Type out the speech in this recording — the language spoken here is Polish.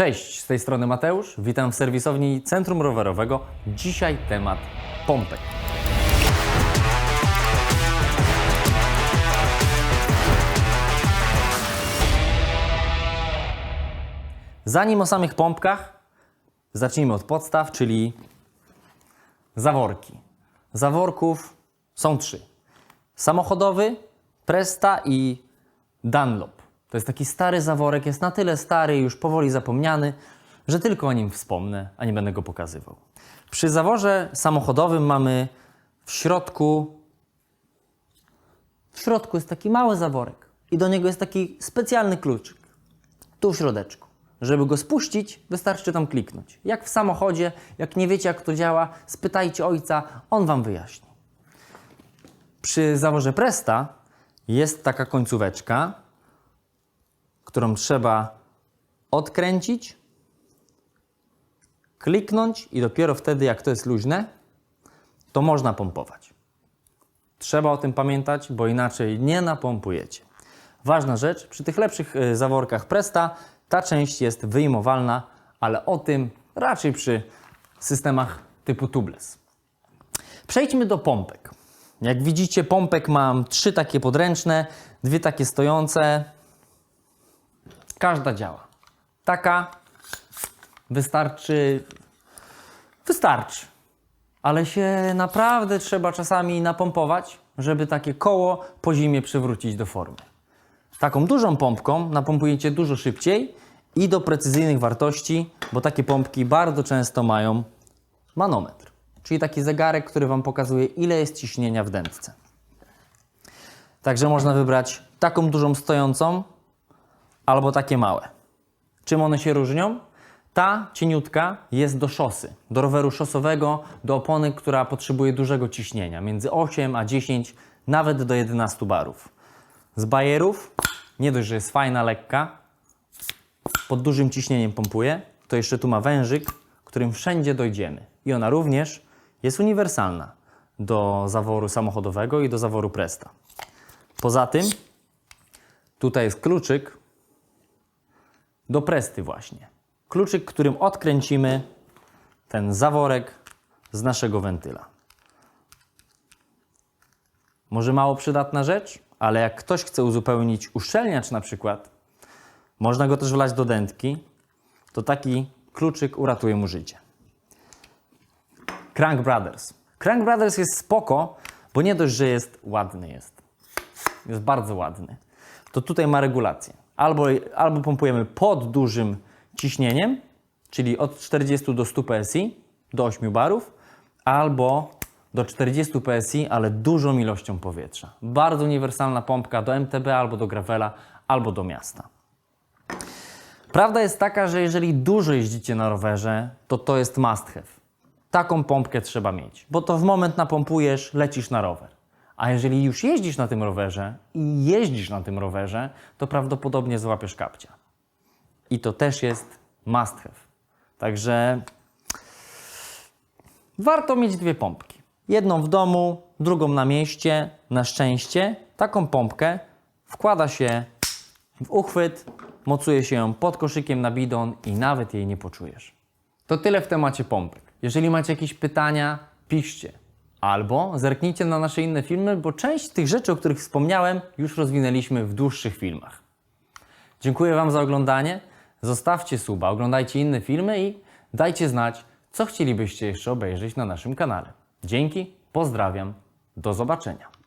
Cześć, z tej strony Mateusz. Witam w serwisowni Centrum Rowerowego. Dzisiaj temat pompek. Zanim o samych pompkach, zacznijmy od podstaw, czyli zaworki. Zaworków są trzy. Samochodowy, Presta i Dunlop. To jest taki stary zaworek, jest na tyle stary, już powoli zapomniany, że tylko o nim wspomnę, a nie będę go pokazywał. Przy zaworze samochodowym mamy w środku w środku jest taki mały zaworek i do niego jest taki specjalny kluczyk. Tu w środeczku. Żeby go spuścić, wystarczy tam kliknąć. Jak w samochodzie, jak nie wiecie jak to działa, spytajcie ojca, on wam wyjaśni. Przy zaworze Presta jest taka końcóweczka, którą trzeba odkręcić, kliknąć i dopiero wtedy, jak to jest luźne, to można pompować. Trzeba o tym pamiętać, bo inaczej nie napompujecie. Ważna rzecz, przy tych lepszych y, zaworkach Presta ta część jest wyjmowalna, ale o tym raczej przy systemach typu tubeless. Przejdźmy do pompek. Jak widzicie, pompek mam trzy takie podręczne, dwie takie stojące. Każda działa. Taka wystarczy. Wystarczy. Ale się naprawdę trzeba czasami napompować, żeby takie koło po zimie przywrócić do formy. Taką dużą pompką napompujecie dużo szybciej i do precyzyjnych wartości, bo takie pompki bardzo często mają manometr, czyli taki zegarek, który Wam pokazuje, ile jest ciśnienia w dętce. Także można wybrać taką dużą stojącą albo takie małe. Czym one się różnią? Ta cieniutka jest do szosy, do roweru szosowego, do opony, która potrzebuje dużego ciśnienia, między 8 a 10, nawet do 11 barów. Z bajerów, nie dość, że jest fajna, lekka, pod dużym ciśnieniem pompuje, to jeszcze tu ma wężyk, którym wszędzie dojdziemy. I ona również jest uniwersalna do zaworu samochodowego i do zaworu Presta. Poza tym, tutaj jest kluczyk do Presty właśnie. Kluczyk, którym odkręcimy ten zaworek z naszego wentyla. Może mało przydatna rzecz, ale jak ktoś chce uzupełnić uszczelniacz na przykład, można go też wlać do dętki, to taki kluczyk uratuje mu życie. Crank Brothers. Crank Brothers jest spoko, bo nie dość, że jest ładny jest. Jest bardzo ładny. To tutaj ma regulację. Albo, albo pompujemy pod dużym ciśnieniem, czyli od 40 do 100 PSI, do 8 barów, albo do 40 PSI, ale dużą ilością powietrza. Bardzo uniwersalna pompka do MTB, albo do gravela, albo do miasta. Prawda jest taka, że jeżeli dużo jeździcie na rowerze, to to jest must have. Taką pompkę trzeba mieć, bo to w moment napompujesz, lecisz na rower. A jeżeli już jeździsz na tym rowerze i jeździsz na tym rowerze, to prawdopodobnie złapiesz kapcia. I to też jest must have. Także warto mieć dwie pompki. Jedną w domu, drugą na mieście. Na szczęście taką pompkę wkłada się w uchwyt, mocuje się ją pod koszykiem na bidon i nawet jej nie poczujesz. To tyle w temacie pompek. Jeżeli macie jakieś pytania, piszcie. Albo zerknijcie na nasze inne filmy, bo część tych rzeczy, o których wspomniałem, już rozwinęliśmy w dłuższych filmach. Dziękuję Wam za oglądanie. Zostawcie suba, oglądajcie inne filmy i dajcie znać, co chcielibyście jeszcze obejrzeć na naszym kanale. Dzięki, pozdrawiam, do zobaczenia.